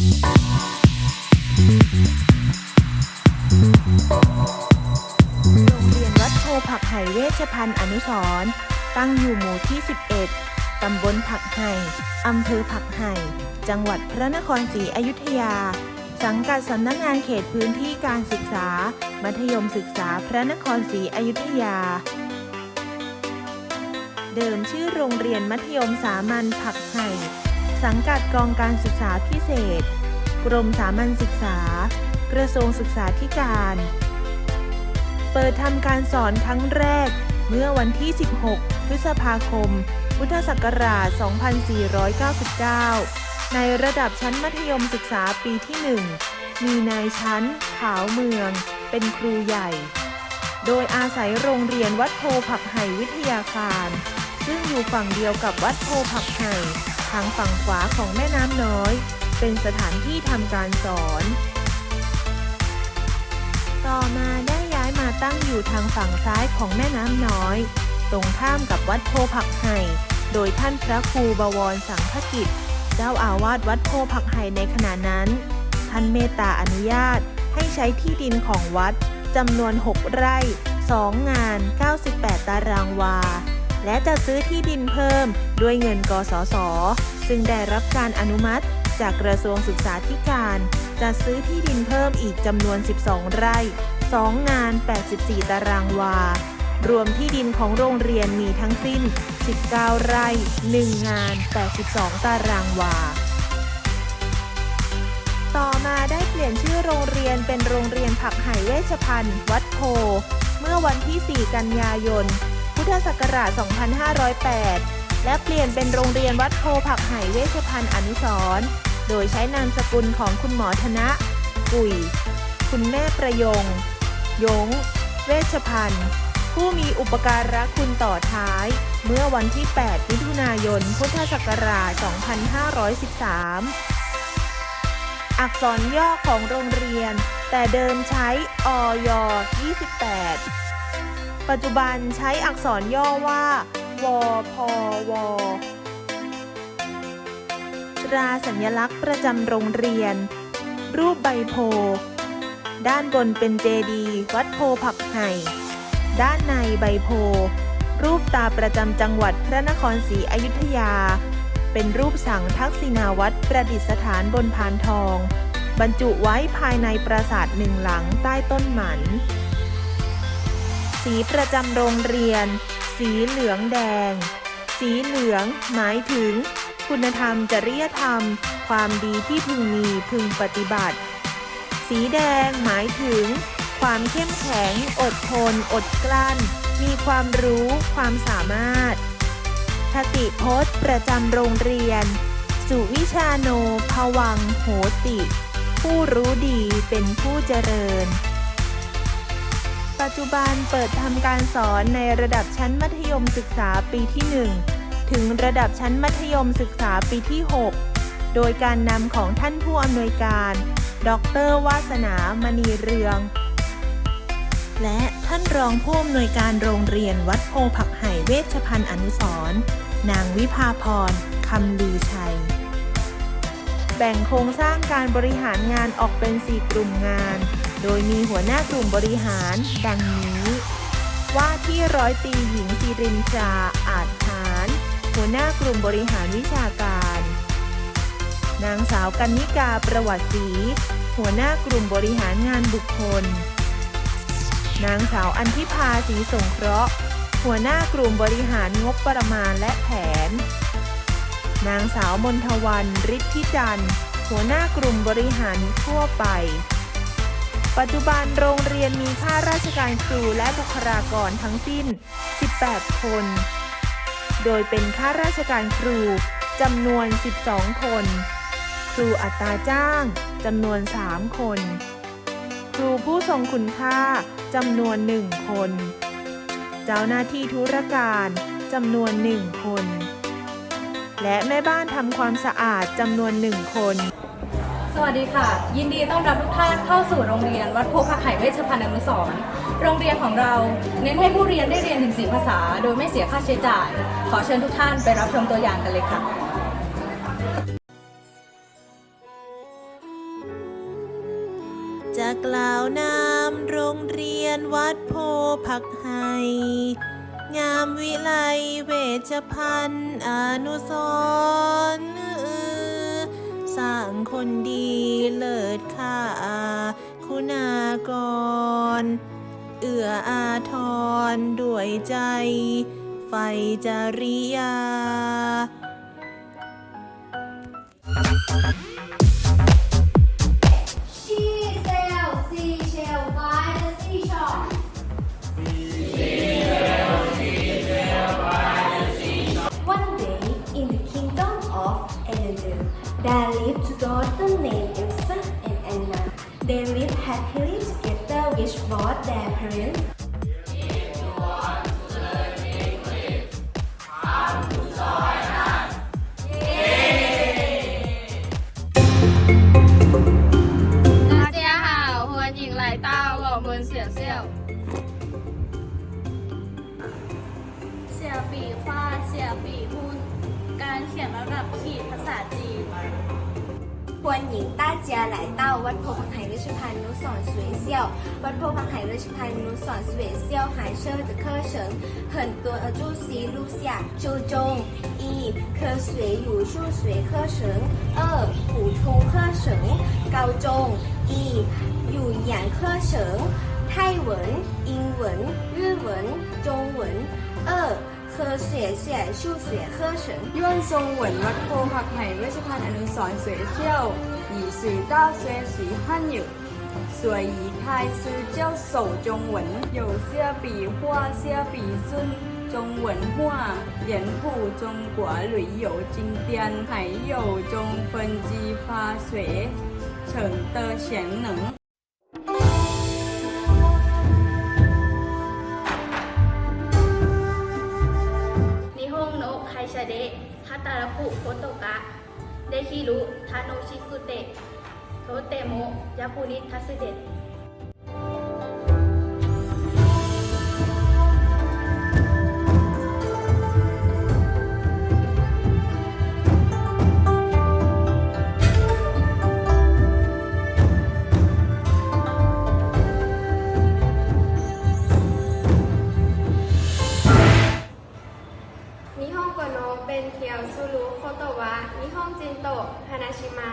โรงเรียนวัดโพผักไห่เวชพันธ์อนุสร์ตั้งอยู่หมู่ที่ 11 ตำบลผักไห่อำเภอผักไห่ จังหวัดพระนครศรีอยุธยา สังกัดสำนักงานเขตพื้นที่การศึกษา มัธยมศึกษาพระนครศรีอยุธยา เดิมชื่อโรงเรียนมัธยมสามัญผักไห่ สังกัดกองการศึกษาพิเศษ กรมสามัญศึกษา กระทรวงศึกษาธิการ เปิดทำการสอนครั้งแรก เมื่อวันที่ 16 พฤษภาคม พุทธศักราช 2499 ในระดับชั้นมัธยมศึกษาปีที่ 1 มีนายชั้น ขาวเมือง เป็นครูใหญ่ โดยอาศัยโรงเรียนวัดโพผักไห่วิทยาคาร ซึ่งอยู่ฝั่งเดียวกับวัดโพผักไห่ ทางฝั่งขวาของแม่น้ำน้อย เป็นสถานที่ทำการสอน ต่อมาได้ย้ายมาตั้งอยู่ทางฝั่งซ้ายของแม่น้ำน้อย ตรงข้ามกับวัดโพผักไห่โดยท่านพระครูบวรสังฆกิจ เจ้าอาวาสวัดโพผักไห่ในขณะนั้น ท่านเมตตาอนุญาตให้ใช้ที่ดินของวัดจำนวน 6 ไร่ 2 งาน 98 ตารางวา และจะซื้อที่ดินเพิ่มด้วยเงินกสศซึ่งได้รับการอนุมัติ จากกระทรวงศึกษาธิการ จะซื้อที่ดินเพิ่มอีกจำนวน 12 ไร่ 2 งาน 84 ตารางวา รวมที่ดินของโรงเรียนมีทั้งสิ้น 19 ไร่ 1 งาน 82 ตารางวา ต่อมาได้เปลี่ยนชื่อโรงเรียนเป็นโรงเรียนผักไห่เวชพันธ์วัดโพเมื่อวันที่ 4 กันยายน พุทธศักราช 2508 และเปลี่ยนเป็นโรงเรียนวัดโพผักไห่เวชพันธ์อนุสรโดยใช้นามสกุลของคุณหมอธนะ กุย คุณแม่ประยง ยง เวชพันธ์ ผู้มีอุปการะคุณต่อท้าย เมื่อวันที่ 8 มิถุนายน พุทธศักราช 2513อักษรย่อของโรงเรียน แต่เดิมใช้อย28 ปัจจุบันใช้อักษรย่อว่า วพว ตราสัญลักษณ์ประจำโรงเรียน รูปใบโพ ด้านบนเป็นเจดีย์วัดโพผักไห่ ด้านในใบโพ รูปตาประจำจังหวัดพระนครศรีอยุธยา เป็นรูปสังทักษิณาวัดประดิษฐานบนพานทอง บรรจุไว้ภายในปราสาทหนึ่งหลังใต้ต้นหมัน สีประจำโรงเรียน สีเหลืองแดง สีเหลือง หมายถึง คุณธรรมจริยธรรม ความดีที่พึงมีพึงปฏิบัติ สีแดงหมายถึง ความเข้มแข็ง อดทน อดกลั้น มีความรู้ ความสามารถคติพจน์ประจำโรงเรียน สุวิชาโนภวังโหติ ผู้รู้ดีเป็นผู้เจริญ ปัจจุบันเปิดทำการสอนในระดับชั้นมัธยมศึกษาปีที่ 1 ถึงระดับชั้นมัธยมศึกษาปีที่ 6 โดยการนำของท่านผู้อำนวยการ ดรวาสนามณีเรือง และท่านรองผู้อำนวยการโรงเรียนวัดโพผักไห่เวชพันธ์อนุสรณ์นางวิภาพรคำลือชัย แบ่งโครงสร้างการบริหารงานออกเป็น 4 กลุ่มงาน โดยมีหัวหน้ากลุ่มบริหาร ดังนี้ ว่าที่ร้อยตีหญิงสิรินจาอาจหาร หัวหน้ากลุ่มบริหารวิชาการ นางสาวกันนิกาประวัติศรีหัวหน้ากลุ่มบริหารงานบุคคล นางสาวอันทิพาศรีสงเคราะห์ หัวหน้ากลุ่มบริหารงบประมาณและแผน นางสาวมนทวันฤทธิจันทร์หัวหน้ากลุ่มบริหารทั่วไป ปัจจุบันโรงเรียนมีข้าราชการครูและบุคลากรทั้งสิ้น 18 คน โดยเป็นข้าราชการครูจำนวน 12 คน ครูอัตราจ้างจำนวน 3 คน ครูผู้ทรงคุณค่าจำนวน 1 คน เจ้าหน้าที่ธุรการจำนวน 1 คน และแม่บ้านทำความสะอาดจำนวน 1 คน สวัสดีค่ะ ยินดีต้อนรับทุกท่านเข้าสู่โรงเรียนวัดโพธิ์ผักไห่เวชภัณฑ์อนุสรณ์โรงเรียนของเราเน้นให้ผู้เรียนได้เรียนถึงสีภาษา โดยไม่เสียค่าใช้จ่าย ขอเชิญทุกท่านไปรับชมตัวอย่างกันเลยค่ะกล่าวนามโรงเรียนวัดโพผักไห่งามวิไลเวชพันธ์อนุสรณ์ สร้างคนดีเลิศค่าคุณากร เอื้ออาทรด้วยใจ ไฟจริยา They lived happily together with both their parents 大家好，欢迎来到我们学校。 เสี่ยปีขว้าเสี่ยปีหุ้น การเขียนระดับขีดภาษาจีน 欢迎大家来到วัดโพธิ์海瑞士盘努所学校。วัดโพธิ์海瑞士盘努所学校还设的课程很多，呃，注释如下：初中一科学与数学课程，二普通课程，高中一语言课程，泰文、英文、日文、中文，二 科学อ数学ยเสียชื่อเสียเคือฉันย汉、语รง开หวิ中、文、有ดโพหัก中文化，沿途中国旅游经典，还有中分机发水，成的潜能。าระคุโคโตกะ เดคิรุทาโนชิคุเตะโทเตโมะยาปุนิทัสเด นเคียวซูรุโคโตวะนิฮงจินโตฮานาชิมะ